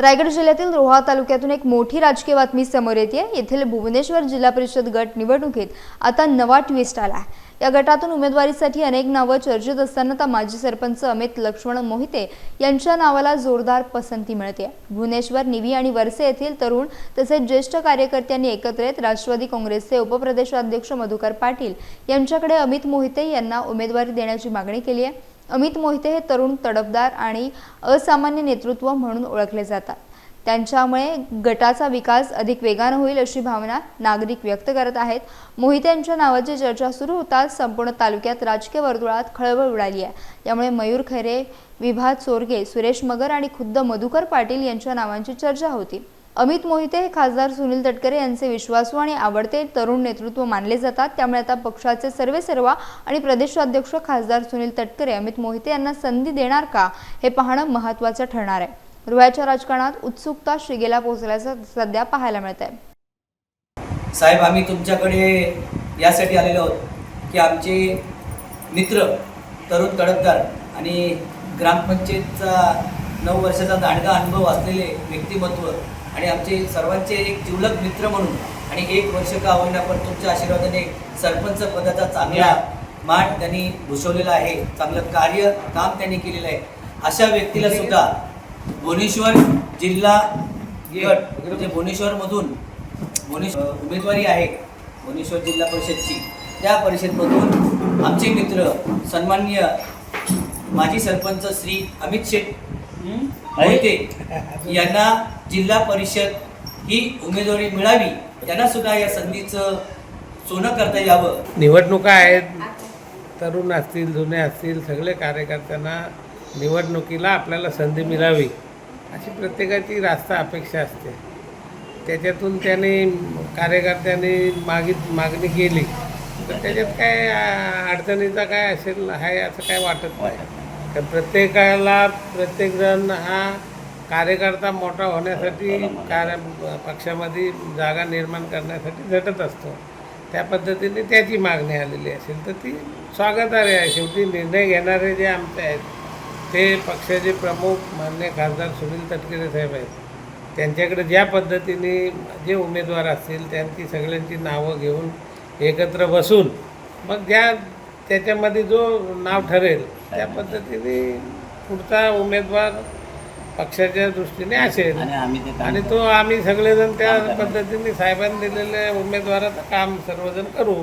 रायगड जिल्ह्यातील रोहा तालुक्यातून एक मोठी राजकीय बातमी समोर येते येथील भुवनेश्वर जिल्हा परिषद गट निवडणुकीत आता नवा ट्विस्ट आला आहे या गटातून उमेदवारीसाठी अनेक नावं चर्चेत असताना आता माजी सरपंच अमित लक्ष्मण मोहिते यांच्या नावाला जोरदार पसंती मिळते. भुवनेश्वर निवी आणि वरसे येथील तरुण तसेच ज्येष्ठ कार्यकर्त्यांनी एकत्र येत राष्ट्रवादी काँग्रेसचे उपप्रदेशाध्यक्ष मधुकर पाटील यांच्याकडे अमित मोहिते यांना उमेदवारी देण्याची मागणी केली आहे. अमित मोहिते हे तरुण तडफदार आणि असामान्य नेतृत्व म्हणून ओळखले जातात. त्यांच्यामुळे गटाचा विकास अधिक वेगानं होईल अशी भावना नागरिक व्यक्त करत आहेत. मोहिते यांच्या नावाची चर्चा सुरू होताच संपूर्ण तालुक्यात राजकीय वर्तुळात खळबळ उडाली आहे. यामुळे मयूर खैरे विभात चोरगे सुरेश मगर आणि खुद्द मधुकर पाटील यांच्या नावांची चर्चा होती. अमित मोहिते हे खासदार सुनील तटकरे यांचे विश्वासू आणि आवडते तरुण नेतृत्व मानले जातात. त्यामुळे आता पक्षाचे सर्वे सर्वा आणि प्रदेशाध्यक्ष खासदार सुनील तटकरे अमित मोहिते यांना संधी देणार का हे पाहणं महत्त्वाचं ठरणार आहे. रोह्याच्या राजकारणात उत्सुकता शिगेला पोहोचल्याचं सध्या पाहायला मिळत आहे साहेब आम्ही तुमच्याकडे यासाठी आलेलो आहोत की आमचे मित्र तरुण तडफदार आणि ग्रामपंचायतचा नऊ वर्षाचा दांडगा अनुभव असलेले व्यक्तिमत्व आणि आमचे सर्वांचे एक जिवलग मित्र म्हणून आणि एक वर्ष का होईना पण तुमच्या आशीर्वादाने सरपंच पदाचा चांगला मान त्यांनी भूषवलेला आहे. चांगलं कार्य काम त्यांनी केलेलं आहे. अशा व्यक्तीला सुद्धा भुवनेश्वर जिल्हा गट म्हणजे भुवनेश्वरमधून भुवनेश्वर उमेदवारी आहे भुवनेश्वर जिल्हा परिषदची. त्या परिषदमधून आमचे मित्र सन्माननीय माजी सरपंच श्री अमित शेठ मोहिते यांना जिल्हा परिषद ही उमेदवारी मिळावी त्यांना सुद्धा या संधीचं सोनं करता यावं. निवडणुका आहेत. तरुण असतील जुने असतील सगळे कार्यकर्त्यांना निवडणुकीला आपल्याला संधी मिळावी अशी प्रत्येकाची रास्त अपेक्षा असते. त्याच्यातून त्याने कार्यकर्त्यांनी मागित मागणी केली तर त्याच्यात काय अडचणीचा काय असेल आहे असं काय वाटत नाही. तर प्रत्येकाला प्रत्येकजण हा कार्यकर्ता मोठा होण्यासाठी कार्य पक्षामध्ये जागा निर्माण करण्यासाठी झटत असतो. त्या पद्धतीने त्याची मागणी आलेली असेल तर ती स्वागतार्ह आहे. शेवटी निर्णय घेणारे जे आमचे आहेत ते पक्षाचे प्रमुख मान्य खासदार सुनील तटकरे साहेब आहेत. त्यांच्याकडे ज्या पद्धतीने जे उमेदवार असतील त्यांची सगळ्यांची नावं घेऊन एकत्र बसून मग ज्या त्याच्यामध्ये जो नाव ठरेल त्या पद्धतीने पुढचा उमेदवार पक्षाच्या दृष्टीने असेल. आणि तो आम्ही सगळेजण त्या पद्धतीने साहेबांनी दिलेल्या उमेदवाराचं काम सर्वजण करू.